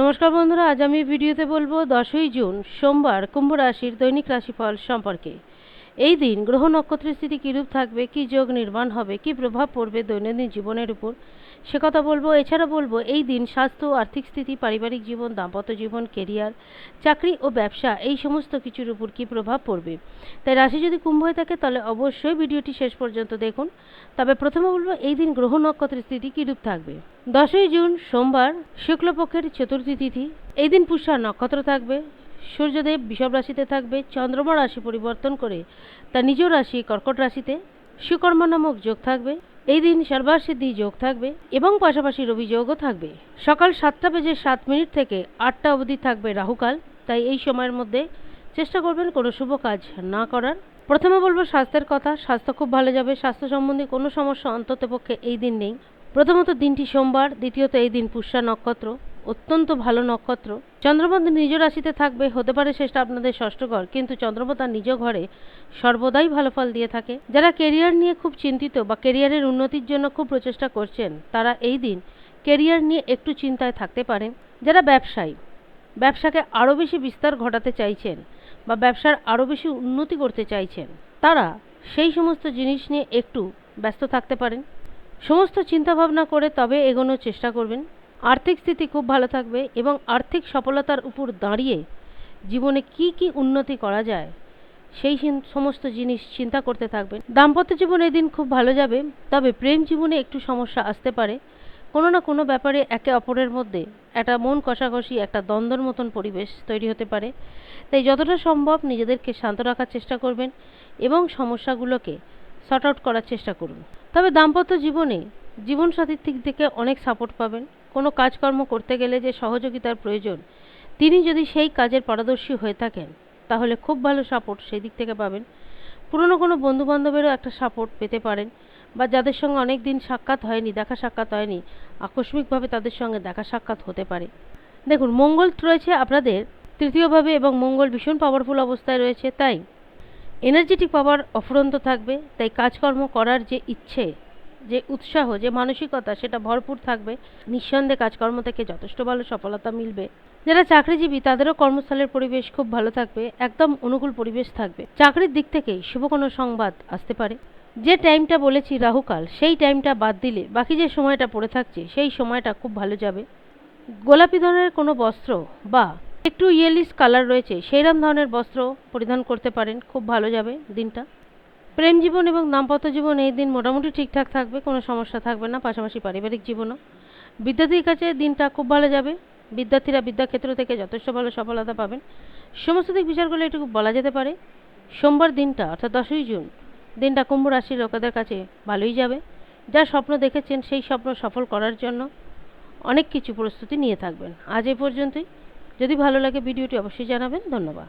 নমস্কার বন্ধুরা, আজ আমি ভিডিওতে বলব দশই জুন, সোমবার, কুম্ভ রাশির দৈনিক রাশিফল সম্পর্কে। এই দিন গ্রহ নক্ষত্রের স্থিতি কীরূপ থাকবে, কী যোগ নির্মাণ হবে, কী প্রভাব পড়বে দৈনন্দিন জীবনের উপর সে কথা বলব, এছাড়া বলব, এই দিন স্বাস্থ্য, আর্থিক স্থিতি, পারিবারিক জীবন, দাম্পত্য জীবন কেরিয়ার চাকরি ও ব্যবসা, এই সমস্ত কিছুর উপর কী প্রভাব পড়বে? তাই রাশি যদি কুম্ভ হয়ে থাকে, তাহলে অবশ্যই ভিডিওটি শেষ পর্যন্ত দেখুন। তবে প্রথমে বলব, এই দিন গ্রহ নক্ষত্রের স্থিতি কীরূপ থাকবে? দশই জুন, সোমবার, শুক্লপক্ষের চতুর্থী তিথি। এই দিন পুষ্যা নক্ষত্র থাকবে, সূর্যদেব বিষব রাশিতে থাকবে, চন্দ্রমা রাশি পরিবর্তন করে তা নিজ রাশি কর্কট রাশিতে, সুকর্মা নামক যোগ থাকবে। এই দিন সর্বাসিদ্ধি যোগ থাকবে এবং পাশাপাশি রবি যোগও থাকবে। সকাল সাতটা বেজে সাত মিনিট থেকে আটটা অবধি থাকবে রাহুকাল, তাই এই সময়ের মধ্যে চেষ্টা করবেন কোনো শুভ কাজ না করার। প্রথমে বলব স্বাস্থ্যের কথা, স্বাস্থ্য খুব ভালো যাবে, স্বাস্থ্য সম্বন্ধে কোনো সমস্যা অন্ততপক্ষে এই দিন নেই। প্রথমত দিনটি সোমবার, দ্বিতীয়ত এই দিন পুষ্যা নক্ষত্র। অত্যন্ত ভালো নক্ষত্র। চন্দ্রমা নিজ রাশিতে থাকবে, হতে পারে সেটা আপনাদের ষষ্ঠ ঘর, কিন্তু চন্দ্রমা তার নিজ ঘরে সর্বদাই ভালো ফল দিয়ে থাকে। যারা কেরিয়ার নিয়ে খুব চিন্তিত বা কেরিয়ারের উন্নতির জন্য খুব প্রচেষ্টা করছেন, তারা এই দিন কেরিয়ার নিয়ে একটু চিন্তায় থাকতে পারেন। যারা ব্যবসায়ী, ব্যবসাকে আরও বেশি বিস্তার ঘটাতে চাইছেন বা ব্যবসার আরও বেশি উন্নতি করতে চাইছেন, তারা সেই সমস্ত জিনিস নিয়ে একটু ব্যস্ত থাকতে পারেন। সমস্ত চিন্তাভাবনা করে তবে এগোনোর চেষ্টা করবেন। আর্থিক স্থিতি খুব ভালো থাকবে এবং আর্থিক সফলতার উপর দাঁড়িয়ে জীবনে কি কি উন্নতি করা যায়, সেই সমস্ত জিনিস চিন্তা করতে থাকবেন। দাম্পত্য জীবন দিন খুব ভালো যাবে, তবে প্রেম জীবনে একটু সমস্যা আসতে পারে। কোনো না কোনো ব্যাপারে একে অপরের মধ্যে একটা মন কষাকষি, একটা দ্বন্দ্বর মতন পরিবেশ তৈরি হতে পারে। তাই যতটা সম্ভব নিজেদেরকে শান্ত রাখার চেষ্টা করবেন এবং সমস্যাগুলোকে শর্ট আউট করার চেষ্টা করুন। তবে দাম্পত্য জীবনে জীবনসাথীর দিক থেকে অনেক সাপোর্ট পাবেন। কোনো কাজকর্ম করতে গেলে যে সহযোগিতার প্রয়োজন, তিনি যদি সেই কাজের পারদর্শী হয়ে থাকেন, তাহলে খুব ভালো সাপোর্ট সেই দিক থেকে পাবেন। পুরনো কোনো বন্ধুবান্ধবেরও একটা সাপোর্ট পেতে পারেন বা যাদের সঙ্গে অনেক দিন সাক্ষাৎ হয়নি, দেখা সাক্ষাৎ হয়নি, আকস্মিকভাবে তাদের সঙ্গে দেখা সাক্ষাৎ হতে পারে। দেখুন, মঙ্গল রয়েছে আপনাদের, তৃতীয়ভাবে এবং মঙ্গল ভীষণ পাওয়ারফুল অবস্থায় রয়েছে, তাই এনার্জেটিক পাওয়ার অফুরন্ত থাকবে, তাই কাজকর্ম করার যে ইচ্ছে যে উৎসাহ, যে মানসিকতা সেটা ভরপুর থাকবে। নিঃসন্দেহে কাজকর্ম থেকে যথেষ্ট ভালো সফলতা মিলবে। যারা চাকরিজীবী, তাদেরও কর্মস্থলের পরিবেশ খুব ভালো থাকবে, একদম অনুকূল পরিবেশ থাকবে। চাকরির দিক থেকে শুভ কোনো সংবাদ আসতে পারে। যে টাইমটা বলেছি রাহুকাল সেই টাইমটা বাদ দিলে বাকি যে সময়টা পড়ে থাকছে, সেই সময়টা খুব ভালো যাবে। গোলাপি ধরনের কোনো বস্ত্র বা একটু ইয়েলিশ কালার রয়েছে সেইরকম ধরনের বস্ত্র পরিধান করতে পারেন, খুব ভালো যাবে দিনটা। প্রেম জীবন এবং দাম্পত্য জীবন এই দিন মোটামুটি ঠিকঠাক থাকবে, কোনো সমস্যা থাকবে না, পাশাপাশি পারিবারিক জীবনও। বিদ্যার্থীর কাছে দিনটা খুব ভালো যাবে। বিদ্যার্থীরা বিদ্যাক্ষেত্র থেকে যথেষ্ট ভালো সফলতা পাবেন। সমস্ত দিক বিচার করলে এটুকু বলা যেতে পারে। সোমবার দিনটা, অর্থাৎ দশই জুন, দিনটা কুম্ভ রাশির লোকেদের কাছে ভালোই যাবে। যা স্বপ্ন দেখেছেন, সেই স্বপ্ন সফল করার জন্য অনেক কিছু প্রস্তুতি নিয়ে থাকবেন। আজ এ পর্যন্তই। যদি ভালো লাগে ভিডিওটি অবশ্যই জানাবেন। ধন্যবাদ।